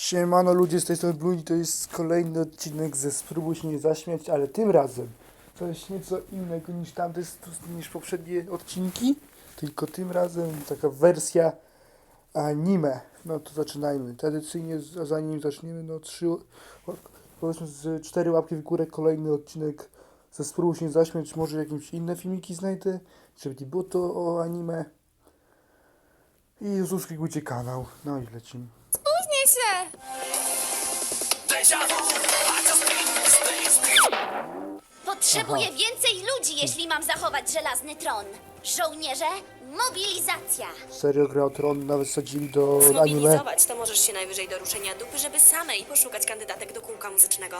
Siemano ludzie z tej strony Blue to jest kolejny odcinek ze Spróbuj się nie zaśmiać, ale tym razem coś nieco innego niż tamte, niż poprzednie odcinki, tylko tym razem taka wersja anime. No to zaczynajmy. Tradycyjnie zanim zaczniemy, no trzy, powiedzmy z cztery łapki w górę, kolejny odcinek ze Spróbuj się nie zaśmiać, może jakieś inne filmiki znajdę, żeby nie było to o anime. I subskrybujcie kanał. No i lecimy. Się! Potrzebuję więcej ludzi, jeśli mam zachować żelazny tron. Żołnierze, mobilizacja. Serio gra o tron nawet sadzili do anime. Zmobilizować to możesz się najwyżej do ruszenia dupy, żeby samej poszukać kandydatek do kółka muzycznego.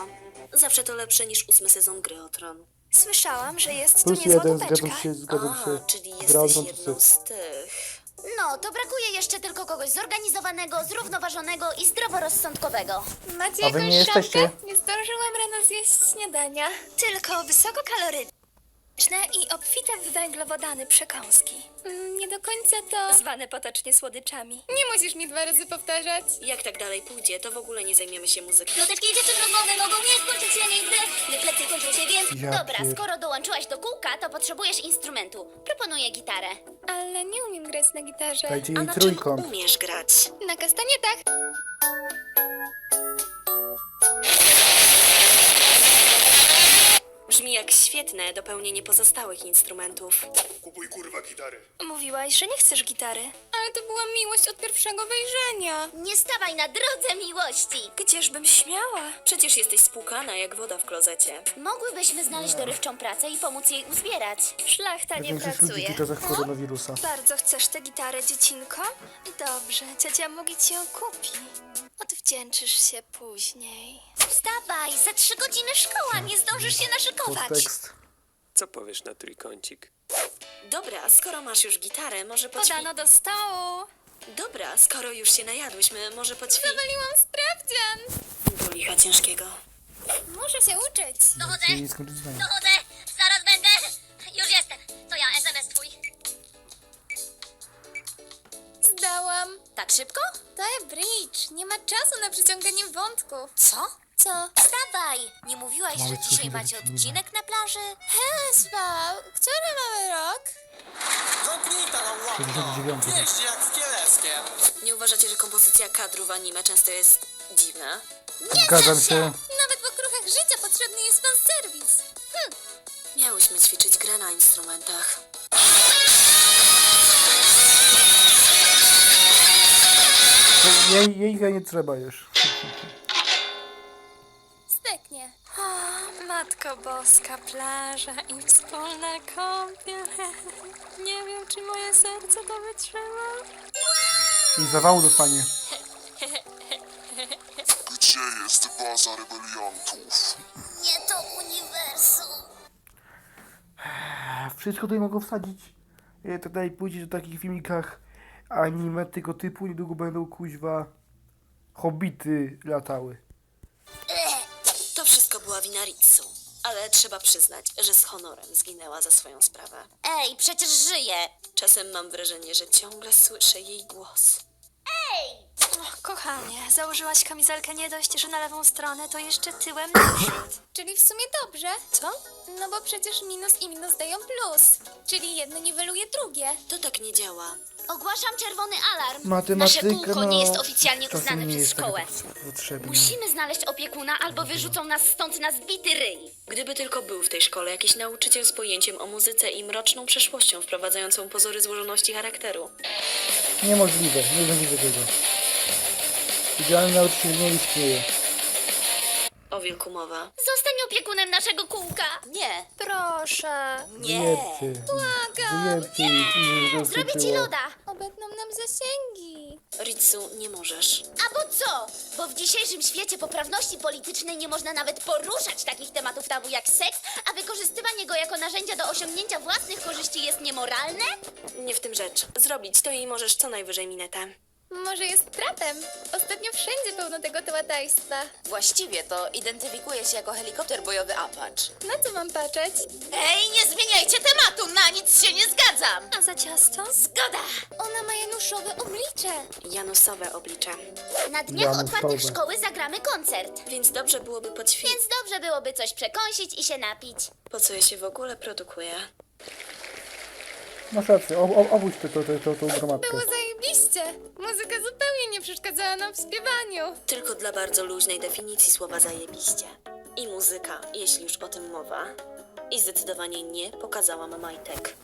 Zawsze to lepsze niż ósmy sezon gry o tron. Słyszałam, że jest tu Plus niezła jeden, dupeczka. zgadzam się, zgadzam A, się. czyli Gra o jesteś tron to jedną z tych. No, to brakuje jeszcze tylko kogoś zorganizowanego, zrównoważonego i zdroworozsądkowego. Macie A wy jakąś nie szafkę? jesteście? Nie zdążyłam rano zjeść śniadania. Tylko wysokokaloryczne i obfite w węglowodany przekąski. Mm, nie do końca to... Zwane potocznie słodyczami. Nie musisz mi dwa razy powtarzać. Jak tak dalej pójdzie, to w ogóle nie zajmiemy się muzyką. Ploteczki dziewczyn rozmowy mogą nie skończyć się nigdy, gdy plecy kończą się więc... Ja Dobra, pier- skoro dołączyłaś do kółka, to potrzebujesz instrumentu. Proponuję gitarę. Ale nie umiem grać na gitarze. Dajcie A jej na czym trójkąt. umiesz grać? Na kastanietach. Brzmi jak świetne dopełnienie pozostałych instrumentów. Kupuj kurwa gitarę. Mówiłaś, że nie chcesz gitary. Ale to była miłość od pierwszego wejrzenia. Nie stawaj na drodze miłości. Gdzieżbym śmiała? Przecież jesteś spłukana jak woda w klozecie. Mogłybyśmy znaleźć dorywczą pracę i pomóc jej uzbierać. Szlachta nie Większość ludzi w pracuje. czasach koronawirusa. Bardzo chcesz tę gitarę, dziecinko? Dobrze, ciocia Mugi ci ją kupi. Odwdzięczysz się później. Wstawaj, za trzy godziny szkoła, nie zdążysz się naszykować. Podtekst. Co powiesz na trójkącik? Dobra, skoro masz już gitarę, może poćwi... Podano do stołu. Dobra, skoro już się najadłyśmy, może poćwi... Zawaliłam sprawdzian. Do licha ciężkiego. Muszę się uczyć. Dochodzę, Nie skończyć zdania. dochodzę, Tak szybko? Daję bridge. Nie ma czasu na przyciąganie wątków. Co? Co? Wstawaj! Nie mówiłaś, Mały że cud dzisiaj nie macie odcinek na plaży? Heswał, który mamy rok? Zamknijta na łapę! 69. Wieźdź jak z Kieleskiem! Nie uważacie, że kompozycja kadru w anime często jest dziwna? Zgadzam się. Nawet w okruchach życia potrzebny jest pan serwis. Hm. Miałyśmy ćwiczyć grę na instrumentach. Jej, jej nie trzeba już. Steknie. O, Matko Boska, plaża i wspólna kąpiel. Nie wiem, czy moje serce to wytrzyma. I zawału dostanie. Gdzie jest baza rebeliantów? Nie to uniwersum. Wszystko tutaj mogą wsadzić. E, To dalej pójdzie do takich filmikach anime tego typu. Niedługo będą kuźwa hobbity latały. To wszystko była wina Ritsu. Ale trzeba przyznać, że z honorem zginęła za swoją sprawę. Ej, przecież żyję. Czasem mam wrażenie, że ciągle słyszę jej głos. Och, kochanie, założyłaś kamizelkę nie dość, że na lewą stronę, to jeszcze tyłem naprzód. Czyli w sumie dobrze. Co? No bo przecież minus i minus dają plus. Czyli jedno niweluje drugie. To tak nie działa. Ogłaszam czerwony alarm. Matematyka, Nasze kółko no, nie jest oficjalnie czasem uznane nie przez jest taka szkołę. potrzebna. Musimy znaleźć opiekuna albo wyrzucą nas stąd na zbity ryj. Gdyby tylko był w tej szkole jakiś nauczyciel z pojęciem o muzyce i mroczną przeszłością wprowadzającą pozory złożoności charakteru. Niemożliwe, niemożliwe tego. Idealny nauczyciel nie istnieje. O wilku mowa. Zostań opiekunem naszego kółka. Nie. Proszę. Ich i żeby to Zrobię ci loda. Obetną nam zasięgi. Ritsu, nie możesz. A bo co? Bo w dzisiejszym świecie poprawności politycznej nie można nawet poruszać takich tematów tabu jak seks, a wykorzystywanie go jako narzędzia do osiągnięcia własnych korzyści jest niemoralne? Nie w tym rzecz. Zrobić to jej możesz co najwyżej minetę. Może jest trapem? Ostatnio wszędzie pełno tego tełatajstwa. Właściwie to identyfikuje się jako helikopter bojowy Apache. Na co mam patrzeć? Ej, nie zmieniajcie tematu! Na nic się nie zgadzam! A za ciasto? Zgoda! Ona ma januszowe oblicze. Janusowe oblicze. Na dniach otwartych szkoły zagramy koncert. Więc dobrze byłoby poćwiczyć. Więc dobrze byłoby coś przekąsić i się napić. Po co ja się w ogóle produkuję? Masz rację, o, o, obudź tę to, to, to, tą gromadkę. Było zajebiście. Muzyka zupełnie nie przeszkadzała nam w śpiewaniu. Tylko dla bardzo luźnej definicji słowa zajebiście. I muzyka, jeśli już o tym mowa. I zdecydowanie nie pokazałam majtek.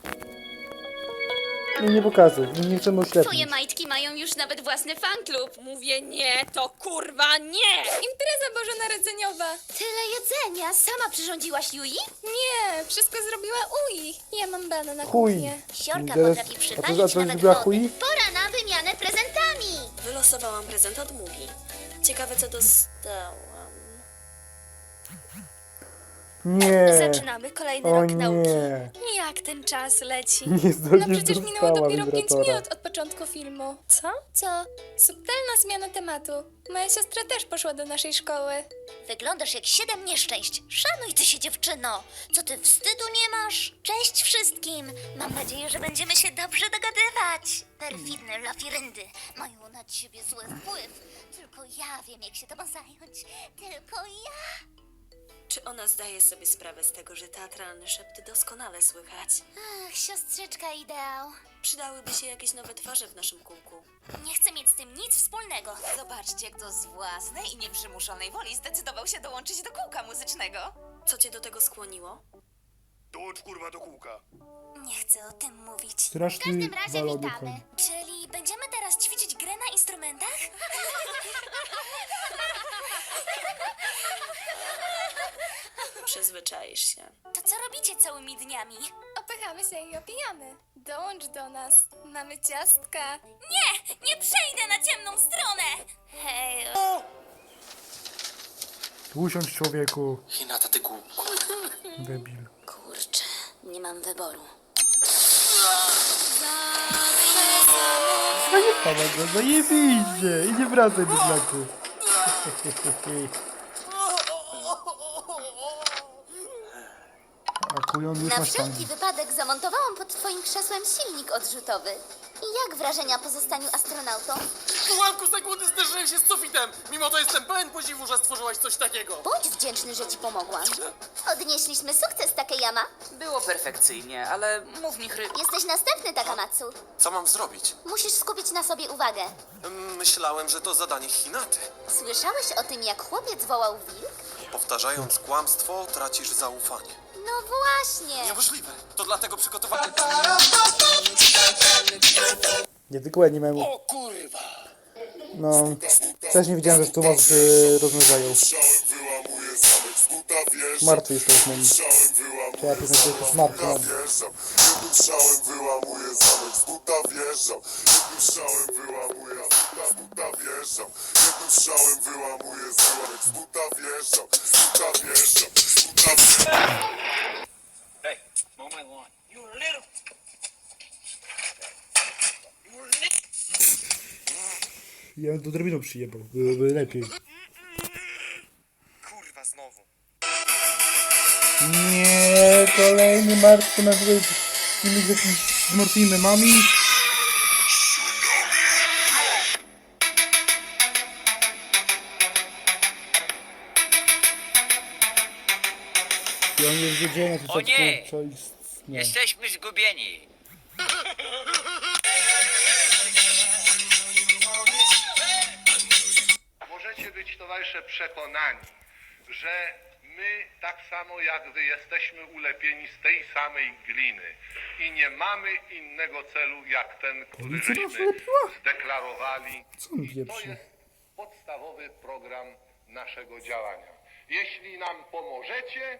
Nie, nie pokazuj, nie, nie chcemy Twoje oślepić. majtki mają już nawet własny fanklub. Mówię nie, to kurwa nie! Impreza bożonarodzeniowa. Tyle jedzenia. Sama przyrządziłaś Yui? Nie, wszystko zrobiła Ui. Ja mam bana na Chuj. kuchnie. Siorka Teraz- potrafi a to- przypalić to nawet zrobiła wody. chuj? Pora na wymianę prezentami. Wylosowałam prezent od Mugi. Ciekawe, co dostałam. Nie, Zaczynamy kolejny o rok nauki. nie. Jak ten czas leci? Nie, No przecież minęło dostała dopiero 5 wibratora. minut od początku filmu. Co? Co? Subtelna zmiana tematu. Moja siostra też poszła do naszej szkoły. Wyglądasz jak siedem nieszczęść. Szanuj ty się, dziewczyno. Co ty wstydu nie masz? Cześć wszystkim. Mam nadzieję, że będziemy się dobrze dogadywać. Perfidne lafiryndy mają na ciebie zły wpływ. Tylko ja wiem, jak się tobą zająć. Tylko ja. Czy ona zdaje sobie sprawę z tego, że teatralne szepty doskonale słychać? Ach, siostrzyczka ideał. Przydałyby się jakieś nowe twarze w naszym kółku. Nie chcę mieć z tym nic wspólnego. Zobaczcie, kto z własnej i nieprzymuszonej woli zdecydował się dołączyć do kółka muzycznego. Co cię do tego skłoniło? Dołącz kurwa do kółka. Nie chcę o tym mówić. W Straszny każdym razie witamy. Czyli będziemy teraz ćwiczyć grę na instrumentach? Przyzwyczaisz się. To co robicie całymi dniami? Opychamy się i opijamy. Dołącz do nas. Mamy ciastka. Nie! Nie przejdę na ciemną stronę! Hej, Usiądź człowieku, Hinata, ty głupku. debil. Kurczę, nie mam wyboru. Pana go zajebiście i nie wracaj do znaku. A kujon już Na wszelki wypadek zamontowałam pod twoim krzesłem silnik odrzutowy. I jak wrażenia po zostaniu astronautą? W ułamku sekundy zderzyłem się z sufitem. Mimo to jestem pełen podziwu, że stworzyłaś coś takiego. Bądź wdzięczny, że ci pomogłam. Odnieśliśmy sukces, Takeyama. Było perfekcyjnie, ale mów mi chry... Jesteś następny, Takamatsu. Co mam zrobić? Musisz skupić na sobie uwagę. Myślałem, że to zadanie Hinaty. Słyszałeś o tym, jak chłopiec wołał wilk? Powtarzając kłamstwo, tracisz zaufanie. No właśnie. Niemożliwe. To dlatego przygotowałem... Nie tylko ja nie miałem. O kurwa! No, też nie wiedziałem, że tu moc y, rozmnażają. Strzałem wyłamuję zamek z buta wjeżdżam. Martwy jest teraz Ja tu znaczy, to jest martwy wjeżdżam. Jednym mow my lawn. You little. You little. Ja bym tu drobiną przyjebał, byłoby lepiej. Kurwa, znowu. Nie, kolejny martwy na z jakimiś zmartwymi memami. On jest wiedział na O nie! co jest... Nie. Jesteśmy zgubieni. Możecie być, towarzysze, przekonani, że my, tak samo jak wy, jesteśmy ulepieni z tej samej gliny i nie mamy innego celu, jak ten, który Policja nas żeśmy ulepiła? zdeklarowali. Co on I to jest podstawowy program naszego działania. Jeśli nam pomożecie,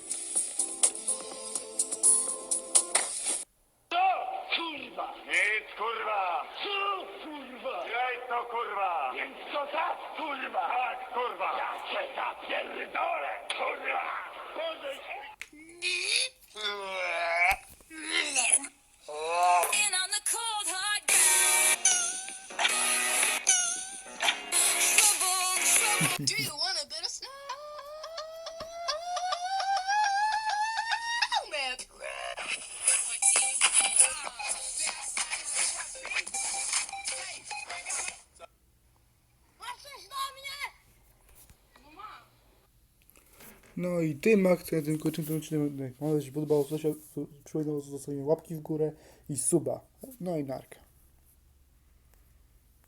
No i tym akcentem kończymy ten odcinek. Mam nadzieję, że się podobało. Przypominam o zostawieniu łapki w górę i suba. No i narka.